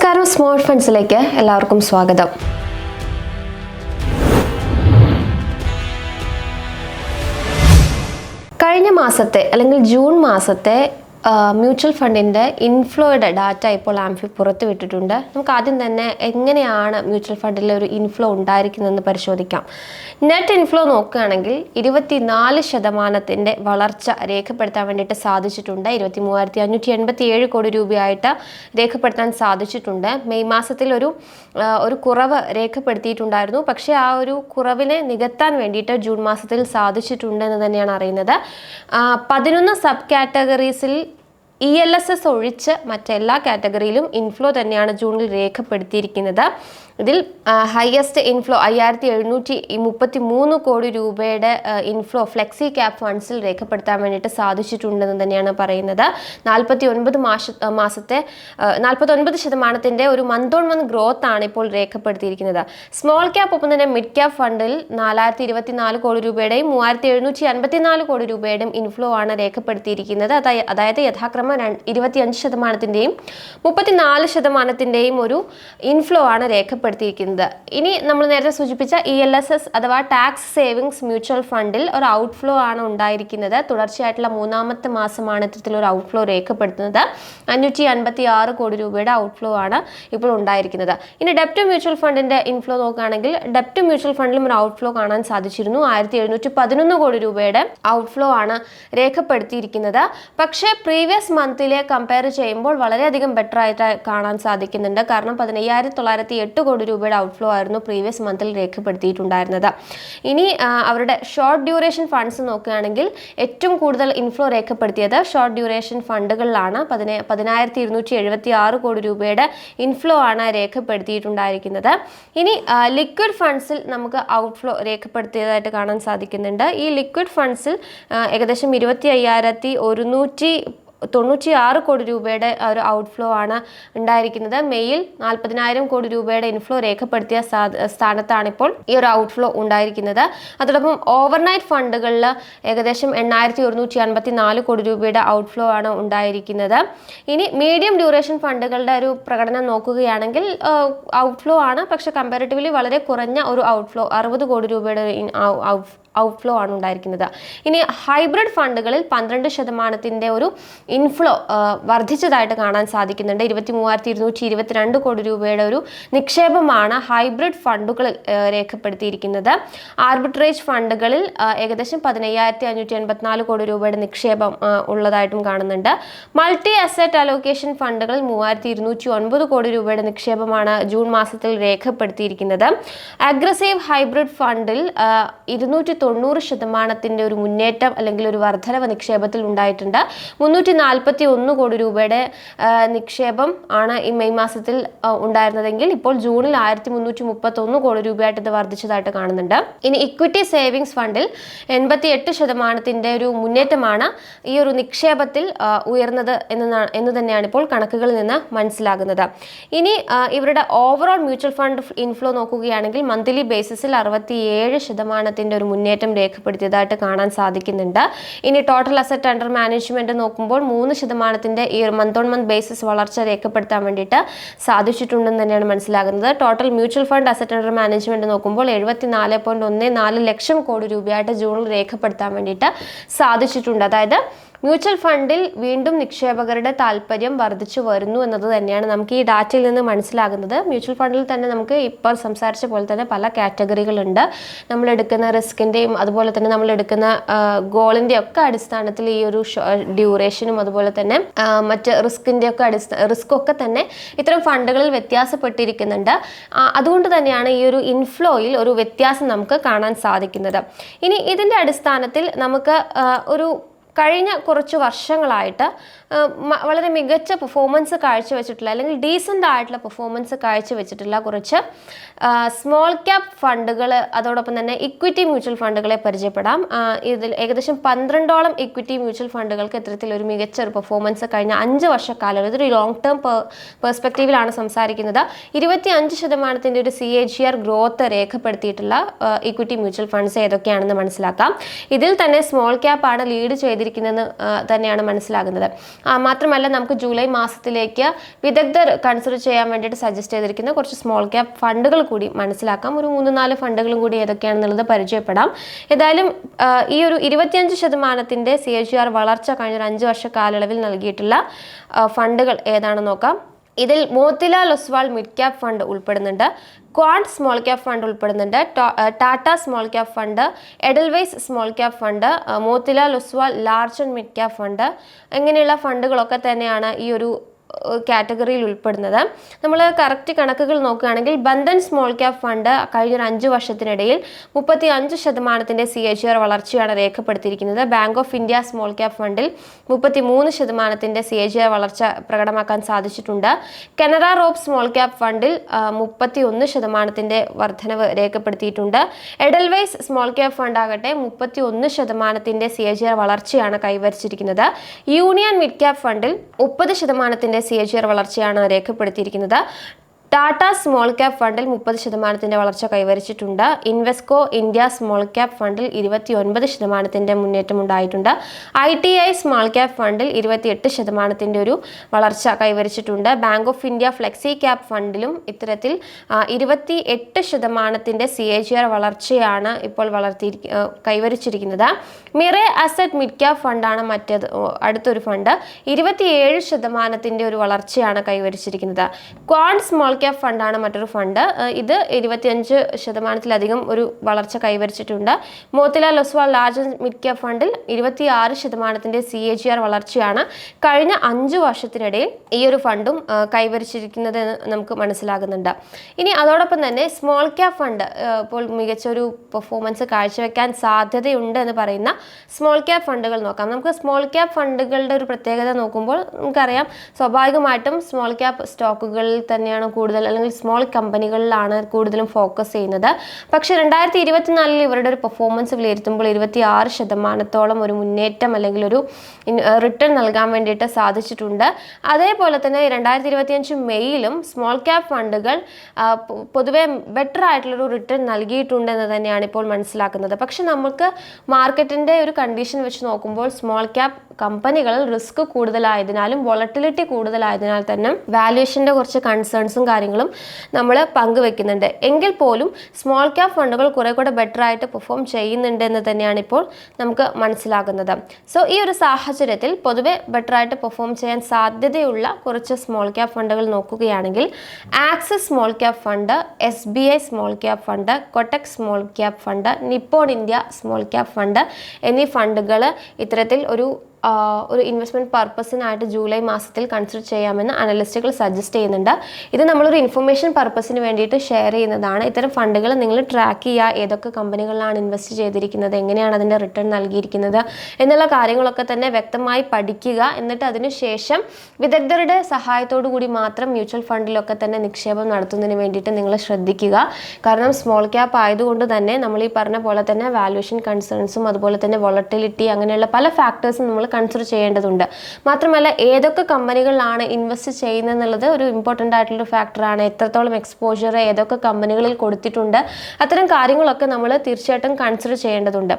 നമസ്കാരം. സ്മാർട്ട് ഫണ്ട്സിലേക്ക് എല്ലാവർക്കും സ്വാഗതം. കഴിഞ്ഞ മാസത്തെ അല്ലെങ്കിൽ ജൂൺ മാസത്തെ മ്യൂച്വൽ ഫണ്ടിന്റെ ഇൻഫ്ലോയുടെ ഡാറ്റ ഇപ്പോൾ ആംഫി പുറത്തു വിട്ടിട്ടുണ്ട്. നമുക്ക് ആദ്യം തന്നെ എങ്ങനെയാണ് മ്യൂച്വൽ ഫണ്ടിൽ ഒരു ഇൻഫ്ലോ ഉണ്ടായിരിക്കുന്നതെന്ന് പരിശോധിക്കാം. നെറ്റ് ഇൻഫ്ലോ നോക്കുകയാണെങ്കിൽ ഇരുപത്തിനാല് ശതമാനത്തിന്റെ വളർച്ച രേഖപ്പെടുത്താൻ വേണ്ടിയിട്ട് സാധിച്ചിട്ടുണ്ട്. ഇരുപത്തി മൂവായിരത്തി അഞ്ഞൂറ്റി എൺപത്തി ഏഴ് കോടി രൂപയായിട്ട് രേഖപ്പെടുത്താൻ സാധിച്ചിട്ടുണ്ട്. മെയ് മാസത്തിൽ ഒരു ഒരു കുറവ് രേഖപ്പെടുത്തിയിട്ടുണ്ടായിരുന്നു. പക്ഷേ ആ ഒരു കുറവിനെ നികത്താൻ വേണ്ടിയിട്ട് ജൂൺ മാസത്തിൽ സാധിച്ചിട്ടുണ്ട് എന്ന് തന്നെയാണ് അറിയുന്നത്. പതിനൊന്ന് സബ് കാറ്റഗറീസിൽ ഇ എൽ എസ് എസ് ഒഴിച്ച് മറ്റെല്ലാ കാറ്റഗറിയിലും ഇൻഫ്ലോ തന്നെയാണ് ജൂണിൽ രേഖപ്പെടുത്തിയിരിക്കുന്നത്. ഇതിൽ ഹയസ്റ്റ് ഇൻഫ്ലോ അയ്യായിരത്തി എഴുന്നൂറ്റി മുപ്പത്തി മൂന്ന് കോടി രൂപയുടെ ഇൻഫ്ലോ ഫ്ലെക്സി ക്യാപ് ഫണ്ട്സിൽ രേഖപ്പെടുത്താൻ വേണ്ടിയിട്ട് സാധിച്ചിട്ടുണ്ടെന്ന് തന്നെയാണ് പറയുന്നത്. നാൽപ്പത്തി ഒൻപത് മാസ മാസത്തെ നാൽപ്പത്തി ഒൻപത് ശതമാനത്തിന്റെ ഒരു മന്ത് ഓൺ മന്ത് ഗ്രോത്ത് ആണ് ഇപ്പോൾ രേഖപ്പെടുത്തിയിരിക്കുന്നത്. സ്മോൾ ക്യാപ്പ് ഒപ്പം തന്നെ മിഡ് ക്യാപ് ഫണ്ടിൽ നാലായിരത്തി ഇരുപത്തി നാല് കോടി രൂപയുടെയും മൂവായിരത്തി എഴുന്നൂറ്റി അൻപത്തി നാല് കോടി രൂപയുടെയും ഇൻഫ്ലോ ആണ് രേഖപ്പെടുത്തിയിരിക്കുന്നത്. അതായത് യഥാക്രമം രണ്ട് ഇരുപത്തിയഞ്ച് ശതമാനത്തിന്റെയും മുപ്പത്തിനാല് ശതമാനത്തിന്റെയും ഒരു ഇൻഫ്ലോ ആണ് രേഖപ്പെടുത്തിയിരിക്കുന്നത്. ഇനി നമ്മൾ നേരത്തെ സൂചിപ്പിച്ച ഇ എൽ എസ് എസ് അഥവാ ടാക്സ് സേവിങ്സ് മ്യൂച്വൽ ഫണ്ടിൽ ഒരു ഔട്ട്ഫ്ലോ ആണ് ഉണ്ടായിരിക്കുന്നത്. തുടർച്ചയായിട്ടുള്ള മൂന്നാമത്തെ മാസമാണ് ഇത്തരത്തിലൊരു ഔട്ട്ഫ്ലോ രേഖപ്പെടുത്തുന്നത്. അഞ്ഞൂറ്റി അൻപത്തി ആറ് കോടി രൂപയുടെ ഔട്ട്ഫ്ലോ ആണ് ഇപ്പോൾ ഉണ്ടായിരിക്കുന്നത്. ഇനി ഡെപ്റ്റ് മ്യൂച്വൽ ഫണ്ടിന്റെ ഇൻഫ്ലോ നോക്കുകയാണെങ്കിൽ ഡെപ്റ്റ് മ്യൂച്വൽ ഫണ്ടിലും ഒരു ഔട്ട്ഫ്ലോ കാണാൻ സാധിച്ചിരുന്നു. ആയിരത്തി എഴുന്നൂറ്റി പതിനൊന്ന് കോടി രൂപയുടെ ഔട്ട്ഫ്ലോ ആണ് രേഖപ്പെടുത്തിയിരിക്കുന്നത്. പക്ഷേ പ്രീവിയസ് മന്തിലെ കമ്പയർ ചെയ്യുമ്പോൾ വളരെയധികം ബെറ്റർ ആയിട്ട് കാണാൻ സാധിക്കുന്നുണ്ട്. കാരണം പതിനയ്യായിരത്തി തൊള്ളായിരത്തി എട്ട് കോടി രൂപയുടെ ഔട്ട്ഫ്ലോ ആയിരുന്നു പ്രീവിയസ് മന്തിൽ രേഖപ്പെടുത്തിയിട്ടുണ്ടായിരുന്നത്. ഇനി അവരുടെ ഷോർട്ട് ഡ്യൂറേഷൻ ഫണ്ട്സ് നോക്കുകയാണെങ്കിൽ ഏറ്റവും കൂടുതൽ ഇൻഫ്ലോ രേഖപ്പെടുത്തിയത് ഷോർട്ട് ഡ്യൂറേഷൻ ഫണ്ടുകളിലാണ് പതിന പതിനായിരത്തി ഇരുന്നൂറ്റി എഴുപത്തി ആറ് കോടി രൂപയുടെ ഇൻഫ്ലോ ആണ് രേഖപ്പെടുത്തിയിട്ടുണ്ടായിരിക്കുന്നത്. ഇനി ലിക്വിഡ് ഫണ്ട്സിൽ നമുക്ക് ഔട്ട്ഫ്ലോ രേഖപ്പെടുത്തിയതായിട്ട് കാണാൻ സാധിക്കുന്നുണ്ട്. ഈ ലിക്വിഡ് ഫണ്ട്സിൽ ഏകദേശം ഇരുപത്തി അയ്യായിരത്തി ഒരുന്നൂറ്റി തൊണ്ണൂറ്റി ആറ് കോടി രൂപയുടെ ഒരു ഔട്ട്ഫ്ലോ ആണ് ഉണ്ടായിരിക്കുന്നത്. മെയിൽ നാൽപ്പതിനായിരം കോടി രൂപയുടെ ഇൻഫ്ലോ രേഖപ്പെടുത്തിയ സ്ഥാനത്താണ് സ്ഥാനത്താണിപ്പോൾ ഈ ഒരു ഔട്ട്ഫ്ലോ ഉണ്ടായിരിക്കുന്നത്. അതോടൊപ്പം ഓവർനൈറ്റ് ഫണ്ടുകളിൽ ഏകദേശം എണ്ണായിരത്തി ഒരുന്നൂറ്റി അൻപത്തി നാല് കോടി രൂപയുടെ ഔട്ട്ഫ്ലോ ആണ് ഉണ്ടായിരിക്കുന്നത്. ഇനി മീഡിയം ഡ്യൂറേഷൻ ഫണ്ടുകളുടെ ഒരു പ്രകടനം നോക്കുകയാണെങ്കിൽ ഔട്ട്ഫ്ലോ ആണ്. പക്ഷേ കമ്പാരിറ്റീവ്ലി വളരെ കുറഞ്ഞ ഒരു ഔട്ട്ഫ്ലോ അറുപത് കോടി രൂപയുടെ ഔട്ട്ഫ്ലോ ആണ് ഉണ്ടായിരിക്കുന്നത്. ഇനി ഹൈബ്രിഡ് ഫണ്ടുകളിൽ പന്ത്രണ്ട് ശതമാനത്തിന്റെ ഒരു ഇൻഫ്ലോ വർദ്ധിച്ചതായിട്ട് കാണാൻ സാധിക്കുന്നുണ്ട്. ഇരുപത്തി മൂവായിരത്തി ഇരുന്നൂറ്റി ഇരുപത്തിരണ്ട് കോടി രൂപയുടെ ഒരു നിക്ഷേപമാണ് ഹൈബ്രിഡ് ഫണ്ടുകളിൽ രേഖപ്പെടുത്തിയിരിക്കുന്നത്. ആർബിട്രേജ് ഫണ്ടുകളിൽ ഏകദേശം പതിനയ്യായിരത്തി അഞ്ഞൂറ്റി എൺപത്തിനാല് കോടി രൂപയുടെ നിക്ഷേപം ഉള്ളതായിട്ടും കാണുന്നുണ്ട്. മൾട്ടി അസറ്റ് അലോക്കേഷൻ ഫണ്ടുകളിൽ മൂവായിരത്തി ഇരുന്നൂറ്റി ഒൻപത് കോടി രൂപയുടെ നിക്ഷേപമാണ് ജൂൺ മാസത്തിൽ രേഖപ്പെടുത്തിയിരിക്കുന്നത്. അഗ്രസീവ് ഹൈബ്രിഡ് ഫണ്ടിൽ ഇരുന്നൂറ്റി തൊണ്ണൂറ് ശതമാനത്തിന്റെ ഒരു മുന്നേറ്റം അല്ലെങ്കിൽ ഒരു വർധനവ് നിക്ഷേപത്തിൽ ഉണ്ടായിട്ടുണ്ട്. മുന്നൂറ്റി നാൽപ്പത്തി ഒന്ന് കോടി രൂപയുടെ നിക്ഷേപം ആണ് ഈ മെയ് മാസത്തിൽ ഉണ്ടായിരുന്നതെങ്കിൽ ഇപ്പോൾ ജൂണിൽ ആയിരത്തി മുന്നൂറ്റി മുപ്പത്തൊന്ന് കോടി രൂപയായിട്ട് ഇത് വർദ്ധിച്ചതായിട്ട് കാണുന്നുണ്ട്. ഇനി ഇക്വിറ്റി സേവിങ്സ് ഫണ്ടിൽ എൺപത്തി എട്ട് ശതമാനത്തിന്റെ ഒരു മുന്നേറ്റമാണ് ഈ ഒരു നിക്ഷേപത്തിൽ ഉയർന്നത് എന്ന് തന്നെയാണ് ഇപ്പോൾ കണക്കുകളിൽ നിന്ന് മനസ്സിലാകുന്നത്. ഇനി ഇവരുടെ ഓവറോൾ മ്യൂച്വൽ ഫണ്ട് ഇൻഫ്ലോ നോക്കുകയാണെങ്കിൽ മന്ത്ലി ബേസിസിൽ അറുപത്തി ഏഴ് ശതമാനത്തിന്റെ ഒരു മുന്നേറ്റം രേഖപ്പെടുത്തിയതായിട്ട് കാണാൻ സാധിക്കുന്നുണ്ട്. ഇനി ടോട്ടൽ അസറ്റ് അണ്ടർ മാനേജ്മെന്റ് നോക്കുമ്പോൾ മൂന്ന് ശതമാനത്തിന്റെ ഈ മന്ത് ഓൺ മന്ത് ബേസിസ് വളർച്ച രേഖപ്പെടുത്താൻ വേണ്ടിയിട്ട് സാധിച്ചിട്ടുണ്ടെന്ന് തന്നെയാണ് മനസ്സിലാകുന്നത്. Total mutual fund asset under management നോക്കുമ്പോൾ എഴുപത്തി നാല് പോയിന്റ് ഒന്ന് നാല് ലക്ഷം കോടി രൂപയായിട്ട് ജൂണിൽ രേഖപ്പെടുത്താൻ വേണ്ടിയിട്ട് സാധിച്ചിട്ടുണ്ട്. അതായത് മ്യൂച്വൽ ഫണ്ടിൽ വീണ്ടും നിക്ഷേപകരുടെ താല്പര്യം വർദ്ധിച്ചു വരുന്നു എന്നത് തന്നെയാണ് നമുക്ക് ഈ ഡാറ്റയിൽ നിന്ന് മനസ്സിലാകുന്നത്. മ്യൂച്വൽ ഫണ്ടിൽ തന്നെ നമുക്ക് ഇപ്പോൾ സംസാരിച്ച പോലെ തന്നെ പല കാറ്റഗറികളുണ്ട് നമ്മൾ എടുക്കുന്ന റിസ്കിന്റെയും അതുപോലെ തന്നെ നമ്മൾ എടുക്കുന്ന ഗോളിന്റെ ഒക്കെ അടിസ്ഥാനത്തിൽ ഈ ഒരു ഡ്യൂറേഷനും അതുപോലെ തന്നെ മറ്റ് റിസ്കിന്റെ ഒക്കെ അടിസ്ഥാന റിസ്ക് ഒക്കെ തന്നെ ഇത്തരം ഫണ്ടുകളിൽ വ്യത്യാസപ്പെട്ടിരിക്കുന്നുണ്ട്. അതുകൊണ്ട് തന്നെയാണ് ഈ ഒരു ഇൻഫ്ലോയിൽ ഒരു വ്യത്യാസം നമുക്ക് കാണാൻ സാധിക്കുന്നത്. ഇനി ഇതിന്റെ അടിസ്ഥാനത്തിൽ നമുക്ക് ഒരു കഴിഞ്ഞ കുറച്ച് വർഷങ്ങളായിട്ട് വളരെ മികച്ച പെർഫോമൻസ് കാഴ്ചവെച്ചിട്ടുള്ള അല്ലെങ്കിൽ ഡീസന്റ് ആയിട്ടുള്ള പെർഫോമൻസ് കാഴ്ചവെച്ചിട്ടുള്ള കുറച്ച് സ്മോൾ ക്യാപ് ഫണ്ടുകൾ അതോടൊപ്പം തന്നെ ഇക്വിറ്റി മ്യൂച്വൽ ഫണ്ടുകളെ പരിചയപ്പെടാം. ഇതിൽ ഏകദേശം പന്ത്രണ്ടോളം ഇക്വിറ്റി മ്യൂച്വൽ ഫണ്ടുകൾക്ക് ഇത്തരത്തിലൊരു മികച്ച ഒരു പെർഫോമൻസ് കഴിഞ്ഞ അഞ്ച് വർഷക്കാലം ഇതൊരു ലോങ് ടേം പെർസ്പെക്റ്റീവിലാണ് സംസാരിക്കുന്നത്. ഇരുപത്തി അഞ്ച് ശതമാനത്തിന്റെ ഒരു C A G R growth രേഖപ്പെടുത്തിയിട്ടുള്ള equity mutual funds ഏതൊക്കെയാണെന്ന് മനസ്സിലാക്കാം. ഇതിൽ തന്നെ സ്മോൾ ക്യാപ്പ് ആണ് ലീഡ് ചെയ്ത് ചെയ്തിരിക്കുന്നതെന്ന് തന്നെയാണ് മനസ്സിലാകുന്നത്. മാത്രമല്ല നമുക്ക് ജൂലൈ മാസത്തിലേക്ക് വിദഗ്ധർ കൺസിഡർ ചെയ്യാൻ വേണ്ടിയിട്ട് സജസ്റ്റ് ചെയ്തിരിക്കുന്ന കുറച്ച് സ്മോൾ ക്യാപ് ഫണ്ടുകൾ കൂടി മനസ്സിലാക്കാം. ഒരു മൂന്ന് നാല് ഫണ്ടുകളും കൂടി ഏതൊക്കെയാണെന്നുള്ളത് പരിചയപ്പെടാം. ഏതായാലും ഈ ഒരു ഇരുപത്തിയഞ്ച് ശതമാനത്തിന്റെ സി എച്ച് ആർ വളർച്ച കഴിഞ്ഞ ഒരു അഞ്ച് വർഷ കാലയളവിൽ നൽകിയിട്ടുള്ള ഫണ്ടുകൾ ഏതാണെന്ന് നോക്കാം. ഇതിൽ Motilal Oswal mid cap fund ഉൾപ്പെടുന്നുണ്ട്. ക്വാഡ് സ്മോൾ ക്യാപ് ഫണ്ട് ഉൾപ്പെടുന്നുണ്ട്. Tata small cap fund Edelweiss small cap fund Motilal Oswal large and mid cap fund. ഇങ്ങനെയുള്ള ഫണ്ടുകളൊക്കെ തന്നെയാണ് ഈ ഒരു കാറ്റഗറിയിൽ ഉൾപ്പെടുന്നത്. നമ്മൾ കറക്റ്റ് കണക്കുകൾ നോക്കുകയാണെങ്കിൽ ബന്ധൻ സ്മോൾ ക്യാപ് ഫണ്ട് കഴിഞ്ഞ ഒരു അഞ്ച് വർഷത്തിനിടയിൽ മുപ്പത്തി അഞ്ച് ശതമാനത്തിന്റെ സി എച്ച് ആർ വളർച്ചയാണ് രേഖപ്പെടുത്തിയിരിക്കുന്നത്. Bank of India small cap ഫണ്ടിൽ മുപ്പത്തി മൂന്ന് ശതമാനത്തിന്റെ സി എച്ച് ആർ വളർച്ച പ്രകടമാക്കാൻ സാധിച്ചിട്ടുണ്ട്. കനറ റോപ്പ് സ്മോൾ ക്യാപ് ഫണ്ടിൽ മുപ്പത്തി ഒന്ന് ശതമാനത്തിന്റെ വർധനവ് രേഖപ്പെടുത്തിയിട്ടുണ്ട്. എഡൽവൈസ് സ്മോൾ ക്യാപ് ഫണ്ട് ആകട്ടെ മുപ്പത്തി ഒന്ന് ശതമാനത്തിന്റെ സി എച്ച് ആർ വളർച്ചയാണ് കൈവരിച്ചിരിക്കുന്നത്. യൂണിയൻ മിഡ് ക്യാപ് ഫണ്ടിൽ മുപ്പത് ശതമാനത്തിന്റെ സി എ ജി ആർ വളർച്ചയാണ് രേഖപ്പെടുത്തിയിരിക്കുന്നത്. ടാറ്റ സ്മോൾ ക്യാപ് ഫണ്ടിൽ മുപ്പത് ശതമാനത്തിന്റെ വളർച്ച കൈവരിച്ചിട്ടുണ്ട്. ഇൻവെസ്കോ ഇന്ത്യ സ്മോൾ ക്യാപ് ഫണ്ടിൽ ഇരുപത്തി ഒൻപത് ശതമാനത്തിന്റെ മുന്നേറ്റം ഉണ്ടായിട്ടുണ്ട്. I T I small cap ഫണ്ടിൽ ഇരുപത്തിയെട്ട് ശതമാനത്തിന്റെ ഒരു വളർച്ച കൈവരിച്ചിട്ടുണ്ട്. Bank of India flexi cap ഫണ്ടിലും ഇത്തരത്തിൽ ഇരുപത്തി എട്ട് ശതമാനത്തിന്റെ സി എ ജി ആർ വളർച്ചയാണ് ഇപ്പോൾ വളർത്തി കൈവരിച്ചിരിക്കുന്നത്. മിറേ അസറ്റ് മിഡ് ക്യാപ് ഫണ്ടാണ് മറ്റേത് അടുത്തൊരു ഫണ്ട്. ഇരുപത്തിയേഴ് ശതമാനത്തിന്റെ ഒരു വളർച്ചയാണ് കൈവരിച്ചിരിക്കുന്നത്. ക്വാൺ സ്മോൾ ക്യാപ് ഫണ്ടാണ് മറ്റൊരു ഫണ്ട് ഇത് ഇരുപത്തിയഞ്ച് ശതമാനത്തിലധികം ഒരു വളർച്ച കൈവരിച്ചിട്ടുണ്ട്. Motilal Oswal large mid cap ഫണ്ടിൽ ഇരുപത്തിയാറ് ശതമാനത്തിന്റെ സി എ ജി ആർ വളർച്ചയാണ് കഴിഞ്ഞ അഞ്ച് വർഷത്തിനിടയിൽ ഈ ഒരു ഫണ്ടും കൈവരിച്ചിരിക്കുന്നത് നമുക്ക് മനസ്സിലാകുന്നുണ്ട്. ഇനി അതോടൊപ്പം തന്നെ സ്മോൾ ക്യാപ് ഫണ്ട് ഇപ്പോൾ മികച്ച ഒരു പെർഫോമൻസ് കാഴ്ചവെക്കാൻ സാധ്യതയുണ്ട് എന്ന് പറയുന്ന സ്മോൾ ക്യാപ് ഫണ്ടുകൾ നോക്കാം. നമുക്ക് സ്മോൾ ക്യാപ് ഫണ്ടുകളുടെ ഒരു പ്രത്യേകത നോക്കുമ്പോൾ നമുക്കറിയാം സ്വാഭാവികമായിട്ടും സ്മോൾ ക്യാപ് സ്റ്റോക്കുകളിൽ തന്നെയാണ് കൂടുതൽ അല്ലെങ്കിൽ സ്മോൾ കമ്പനികളിലാണ് കൂടുതലും ഫോക്കസ് ചെയ്യുന്നത്. പക്ഷേ രണ്ടായിരത്തി ഇരുപത്തിനാലിൽ ഇവരുടെ ഒരു പെർഫോമൻസ് വിലയിരുത്തുമ്പോൾ ഇരുപത്തി ആറ് ശതമാനത്തോളം ഒരു മുന്നേറ്റം അല്ലെങ്കിൽ ഒരു റിട്ടേൺ നൽകാൻ വേണ്ടിയിട്ട് സാധിച്ചിട്ടുണ്ട്. അതേപോലെ തന്നെ രണ്ടായിരത്തി ഇരുപത്തിയഞ്ച് മെയ്യിലും സ്മോൾ ക്യാപ് ഫണ്ടുകൾ പൊതുവെ ബെറ്റർ ആയിട്ടുള്ളൊരു റിട്ടേൺ നൽകിയിട്ടുണ്ട് എന്ന് തന്നെയാണ് ഇപ്പോൾ മനസ്സിലാക്കുന്നത്. പക്ഷെ നമുക്ക് മാർക്കറ്റിന്റെ ഒരു കണ്ടീഷൻ വെച്ച് നോക്കുമ്പോൾ സ്മോൾ ക്യാപ് കമ്പനികളിൽ റിസ്ക് കൂടുതലായതിനാലും വോളട്ടിലിറ്റി കൂടുതലായതിനാൽ തന്നെ വാല്യുവേഷന്റെ കുറച്ച് കൺസേൺസും കാര്യങ്ങളും നമ്മൾ പങ്കുവെക്കുന്നുണ്ട്. എങ്കിൽ പോലും സ്മോൾ ക്യാപ് ഫണ്ടുകൾ കുറേ കൂടെ ബെറ്റർ ആയിട്ട് പെർഫോം ചെയ്യുന്നുണ്ട് എന്ന് തന്നെയാണ് ഇപ്പോൾ നമുക്ക് മനസ്സിലാകുന്നത്. സോ ഈ ഒരു സാഹചര്യത്തിൽ പൊതുവെ ബെറ്റർ ആയിട്ട് പെർഫോം ചെയ്യാൻ സാധ്യതയുള്ള കുറച്ച് സ്മോൾ ക്യാപ് ഫണ്ടുകൾ നോക്കുകയാണെങ്കിൽ Axis small cap fund S B I small cap fund Kotak small cap fund Nippon India small cap fund എന്നീ ഫണ്ടുകൾ ഇത്തരത്തിൽ ഒരു ഒരു ഇൻവെസ്റ്റ്മെന്റ് പർപ്പസിനായിട്ട് ജൂലൈ മാസത്തിൽ കൺസിഡർ ചെയ്യാമെന്ന് അനലിസ്റ്റുകൾ സജസ്റ്റ് ചെയ്യുന്നുണ്ട്. ഇത് നമ്മളൊരു ഇൻഫർമേഷൻ പർപ്പസിന് വേണ്ടിയിട്ട് ഷെയർ ചെയ്യുന്നതാണ്. ഇത്തരം ഫണ്ടുകൾ നിങ്ങൾ ട്രാക്ക് ചെയ്യുക ഏതൊക്കെ കമ്പനികളിലാണ് ഇൻവെസ്റ്റ് ചെയ്തിരിക്കുന്നത് എങ്ങനെയാണ് അതിന്റെ റിട്ടേൺ നൽകിയിരിക്കുന്നത് എന്നുള്ള കാര്യങ്ങളൊക്കെ തന്നെ വ്യക്തമായി പഠിക്കുക. എന്നിട്ട് അതിനുശേഷം വിദഗ്ധരുടെ സഹായത്തോടു കൂടി മാത്രം മ്യൂച്വൽ ഫണ്ടിലൊക്കെ തന്നെ നിക്ഷേപം നടത്തുന്നതിന് വേണ്ടിയിട്ട് നിങ്ങൾ ശ്രദ്ധിക്കുക. കാരണം സ്മോൾ ക്യാപ്പ് ആയതുകൊണ്ട് തന്നെ നമ്മൾ ഈ പറഞ്ഞ പോലെ തന്നെ വാല്യൂഷൻ കൺസേൺസും അതുപോലെ തന്നെ വോളട്ടിലിറ്റി അങ്ങനെയുള്ള പല ഫാക്ടേഴ്സും നമ്മൾ കൺസിഡർ ചെയ്യേണ്ടതുണ്ട്. മാത്രമല്ല ഏതൊക്കെ കമ്പനികളിലാണ് ഇൻവെസ്റ്റ് ചെയ്യുന്നത് എന്നുള്ളത് ഒരു ഇമ്പോർട്ടന്റ് ആയിട്ടുള്ള ഫാക്ടറാണ് എത്രത്തോളം എക്സ്പോഷർ ഏതൊക്കെ കമ്പനികളിൽ കൊടുത്തിട്ടുണ്ട് അത്തരം കാര്യങ്ങളൊക്കെ നമ്മൾ തീർച്ചയായിട്ടും കൺസിഡർ ചെയ്യേണ്ടതുണ്ട്.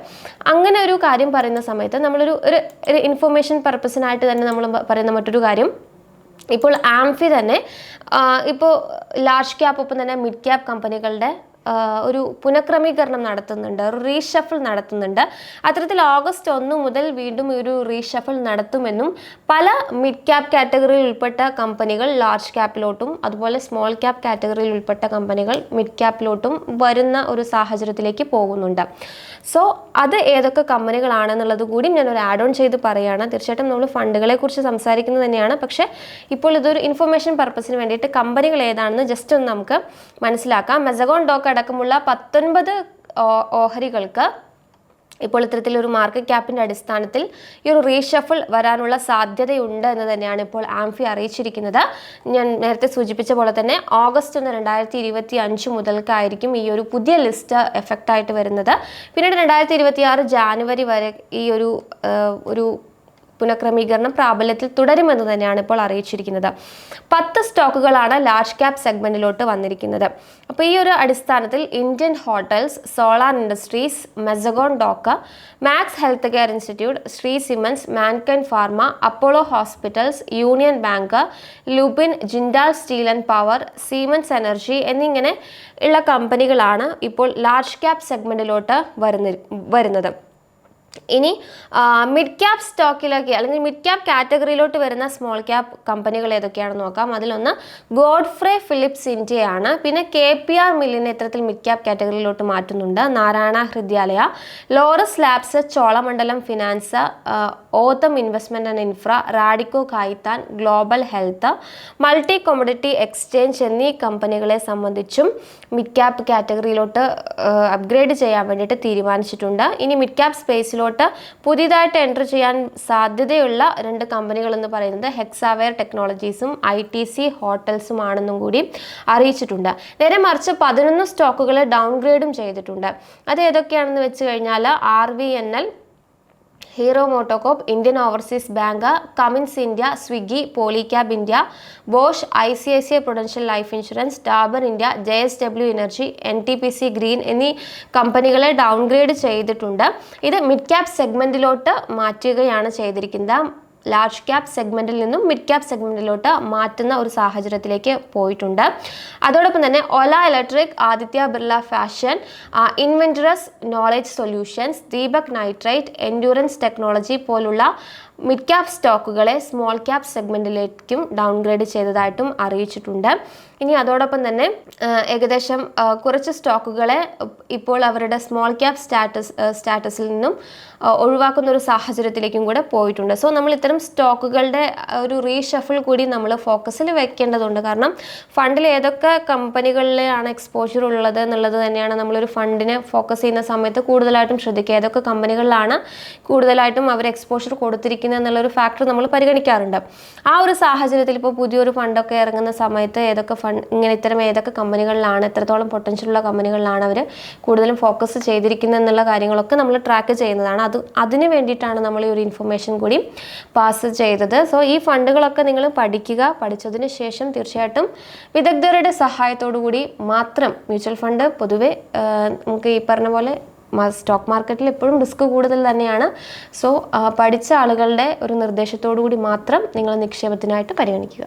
അങ്ങനെ ഒരു കാര്യം പറയുന്ന സമയത്ത് നമ്മളൊരു ഒരു ഇൻഫർമേഷൻ പർപ്പസിനായിട്ട് തന്നെ നമ്മൾ പറയുന്ന മറ്റൊരു കാര്യം ഇപ്പോൾ ആംഫി തന്നെ ഇപ്പോൾ ലാർജ് ക്യാപ്പ് ഒപ്പം തന്നെ മിഡ് ക്യാപ്പ് കമ്പനികളുടെ ഒരു പുനഃക്രമീകരണം നടത്തുന്നുണ്ട് ഒരു റീഷഫിൾ നടത്തുന്നുണ്ട്. അത്തരത്തിൽ ഓഗസ്റ്റ് ഒന്ന് മുതൽ വീണ്ടും ഒരു റീഷഫിൾ നടത്തുമെന്നും പല മിഡ് ക്യാപ് കാറ്റഗറിയിൽ ഉൾപ്പെട്ട കമ്പനികൾ ലാർജ് ക്യാപ്പിലോട്ടും അതുപോലെ സ്മോൾ ക്യാപ് കാറ്റഗറിയിൽ ഉൾപ്പെട്ട കമ്പനികൾ മിഡ് ക്യാപ്പിലോട്ടും വരുന്ന ഒരു സാഹചര്യത്തിലേക്ക് പോകുന്നുണ്ട്. സോ അത് ഏതൊക്കെ കമ്പനികളാണെന്നുള്ളത് കൂടി ഞാൻ ഒരു ആഡ് ഓൺ ചെയ്ത് പറയുകയാണ് തീർച്ചയായിട്ടും നമ്മൾ ഫണ്ടുകളെ കുറിച്ച് സംസാരിക്കുന്നത് തന്നെയാണ്. പക്ഷേ ഇപ്പോൾ ഇതൊരു ഇൻഫർമേഷൻ പർപ്പസിന് വേണ്ടിയിട്ട് കമ്പനികൾ ഏതാണെന്ന് ജസ്റ്റ് ഒന്ന് നമുക്ക് മനസ്സിലാക്കാം. മെസഗോൺ ഡോക്ക് അടക്കമുള്ള പത്തൊൻപത് ഓഹരികൾക്ക് ഇപ്പോൾ ഇത്തരത്തിലൊരു മാർക്കറ്റ് ക്യാപ്പിന്റെ അടിസ്ഥാനത്തിൽ ഈ ഒരു റീഷഫിൾ വരാനുള്ള സാധ്യതയുണ്ട് എന്ന് തന്നെയാണ് ഇപ്പോൾ ആംഫി അറിയിച്ചിരിക്കുന്നത്. ഞാൻ നേരത്തെ സൂചിപ്പിച്ച പോലെ തന്നെ ഓഗസ്റ്റ് ഒന്ന് രണ്ടായിരത്തി ഇരുപത്തി അഞ്ച് മുതൽക്കായിരിക്കും ഈ ഒരു പുതിയ ലിസ്റ്റ് എഫക്റ്റ് ആയിട്ട് വരുന്നത്. പിന്നീട് രണ്ടായിരത്തി ഇരുപത്തി ആറ് ജാനുവരി വരെ ഈ ഒരു ഒരു പുനഃക്രമീകരണം പ്രാബല്യത്തിൽ തുടരുമെന്ന് തന്നെയാണ് ഇപ്പോൾ അറിയിച്ചിരിക്കുന്നത്. പത്ത് സ്റ്റോക്കുകളാണ് ലാർജ് ക്യാപ് സെഗ്മെന്റിലോട്ട് വന്നിരിക്കുന്നത്. അപ്പോൾ ഈ ഒരു അടിസ്ഥാനത്തിൽ Indian hotels solar industries Mazagon dock Max health care institute Shree cements Mankind pharma Apollo hospitals Union bank Lupin Jindal steel and power Siemens energy എന്നിങ്ങനെ ഉള്ള കമ്പനികളാണ് ഇപ്പോൾ ലാർജ് ക്യാപ് സെഗ്മെന്റിലോട്ട് വരുന്ന വരുന്നത്. ഇനി മിഡ് ക്യാപ് സ്റ്റോക്കിലേക്ക് അല്ലെങ്കിൽ മിഡ് ക്യാപ് കാറ്റഗറിയിലോട്ട് വരുന്ന small cap കമ്പനികൾ ഏതൊക്കെയാണെന്ന് നോക്കാം. അതിലൊന്ന് ഗോഡ്ഫ്രേ ഫിലിപ്സ് ഇന്ത്യയാണ് പിന്നെ കെ പി ആർ മില്ലിനെ ഇത്തരത്തിൽ മിഡ് ക്യാപ് കാറ്റഗറിയിലോട്ട് മാറ്റുന്നുണ്ട്. Narayana Hrudayalaya Laurus labs Cholamandalam finance Authum investment and infra Radico Khaitan global health multi commodity exchange എന്നീ കമ്പനികളെ സംബന്ധിച്ചും മിഡ് ക്യാപ് കാറ്റഗറിയിലോട്ട് അപ്ഗ്രേഡ് ചെയ്യാൻ വേണ്ടിയിട്ട് തീരുമാനിച്ചിട്ടുണ്ട്. ഇനി മിഡ് ക്യാപ് സ്പേസിലോട്ട് പുതിയതായിട്ട് എന്റർ ചെയ്യാൻ സാധ്യതയുള്ള രണ്ട് കമ്പനികൾ എന്ന് പറയുന്നത് ഹെക്സാവെയർ ടെക്നോളജീസും ഐ ടി സി ഹോട്ടൽസും ആണെന്നും കൂടി അറിയിച്ചിട്ടുണ്ട്. നേരെ മറിച്ച് പതിനൊന്ന് സ്റ്റോക്കുകൾ ഡൗൺഗ്രേഡും ചെയ്തിട്ടുണ്ട്. അത് ഏതൊക്കെയാണെന്ന് വെച്ച് കഴിഞ്ഞാൽ R V N L Hero MotoCorp Indian overseas bank Cummins India Swiggy Polycab India Bosch I C I C I Prudential life insurance Dabur India J S W energy N T P C green എന്നീ കമ്പനികളെ downgrade ചെയ്തിട്ടുണ്ട്. ഇത് mid cap സെഗ്മെന്റിലോട്ട് മാറ്റുകയാണ് ചെയ്തിരിക്കുന്നത്. Large cap സെഗ്മെന്റിൽ നിന്നും mid cap സെഗ്മെന്റിലോട്ട് മാറ്റുന്ന ഒരു സാഹചര്യത്തിലേക്ക് പോയിട്ടുണ്ട്. അതോടൊപ്പം തന്നെ Ola electric Aditya Birla fashion Inventurus knowledge solutions Deepak nitrite Endurance technology പോലുള്ള മിഡ് ക്യാപ് സ്റ്റോക്കുകളെ സ്മോൾ ക്യാപ് സെഗ്മെന്റിലേക്കും ഡൗൺഗ്രേഡ് ചെയ്തതായിട്ടും അറിയിച്ചിട്ടുണ്ട്. ഇനി അതോടൊപ്പം തന്നെ ഏകദേശം കുറച്ച് സ്റ്റോക്കുകളെ ഇപ്പോൾ അവരുടെ സ്മോൾ ക്യാപ് സ്റ്റാറ്റസ് സ്റ്റാറ്റസിൽ നിന്നും ഒഴിവാക്കുന്ന ഒരു സാഹചര്യത്തിലേക്കും കൂടെ പോയിട്ടുണ്ട്. സോ നമ്മൾ ഇത്തരം സ്റ്റോക്കുകളുടെ ഒരു റീഷഫിൾ കൂടി നമ്മൾ ഫോക്കസിൽ വെക്കേണ്ടതുണ്ട്. കാരണം ഫണ്ടിൽ ഏതൊക്കെ കമ്പനികളിലാണ് എക്സ്പോഷർ ഉള്ളത് എന്നുള്ളത് തന്നെയാണ് നമ്മളൊരു ഫണ്ടിനെ ഫോക്കസ് ചെയ്യുന്ന സമയത്ത് കൂടുതലായിട്ടും ശ്രദ്ധിക്കുക. ഏതൊക്കെ കമ്പനികളിലാണ് കൂടുതലായിട്ടും അവർ എക്സ്പോഷർ കൊടുത്തിരിക്കുന്നത് എന്നുള്ളൊരു ഫാക്ടർ നമ്മൾ പരിഗണിക്കാറുണ്ട്. ആ ഒരു സാഹചര്യത്തിൽ ഇപ്പോൾ പുതിയൊരു ഫണ്ടൊക്കെ ഇറങ്ങുന്ന സമയത്ത് ഏതൊക്കെ ഫണ്ട് ഇങ്ങനെ ഇത്തരം ഏതൊക്കെ കമ്പനികളിലാണ് എത്രത്തോളം പൊട്ടൻഷ്യൽ ഉള്ള കമ്പനികളിലാണ് അവർ കൂടുതലും ഫോക്കസ് ചെയ്തിരിക്കുന്നത് എന്നുള്ള കാര്യങ്ങളൊക്കെ നമ്മൾ ട്രാക്ക് ചെയ്യുന്നതാണ്. അത് അതിന് വേണ്ടിയിട്ടാണ് നമ്മൾ ഈ ഒരു ഇൻഫർമേഷൻ കൂടി പാസ് ചെയ്തത്. സോ ഈ ഫണ്ടുകളൊക്കെ നിങ്ങൾ പഠിക്കുക. പഠിച്ചതിന് ശേഷം തീർച്ചയായിട്ടും വിദഗ്ധരുടെ കൂടി മാത്രം മ്യൂച്വൽ ഫണ്ട് പൊതുവെ നമുക്ക് ഈ പറഞ്ഞ പോലെ സ്റ്റോക്ക് മാർക്കറ്റിൽ എപ്പോഴും റിസ്ക് കൂടുതൽ തന്നെയാണ്. സോ പഠിച്ച ആളുകളുടെ ഒരു നിർദ്ദേശത്തോടു കൂടി മാത്രം നിങ്ങൾ നിക്ഷേപത്തിനായിട്ട് പരിഗണിക്കുക.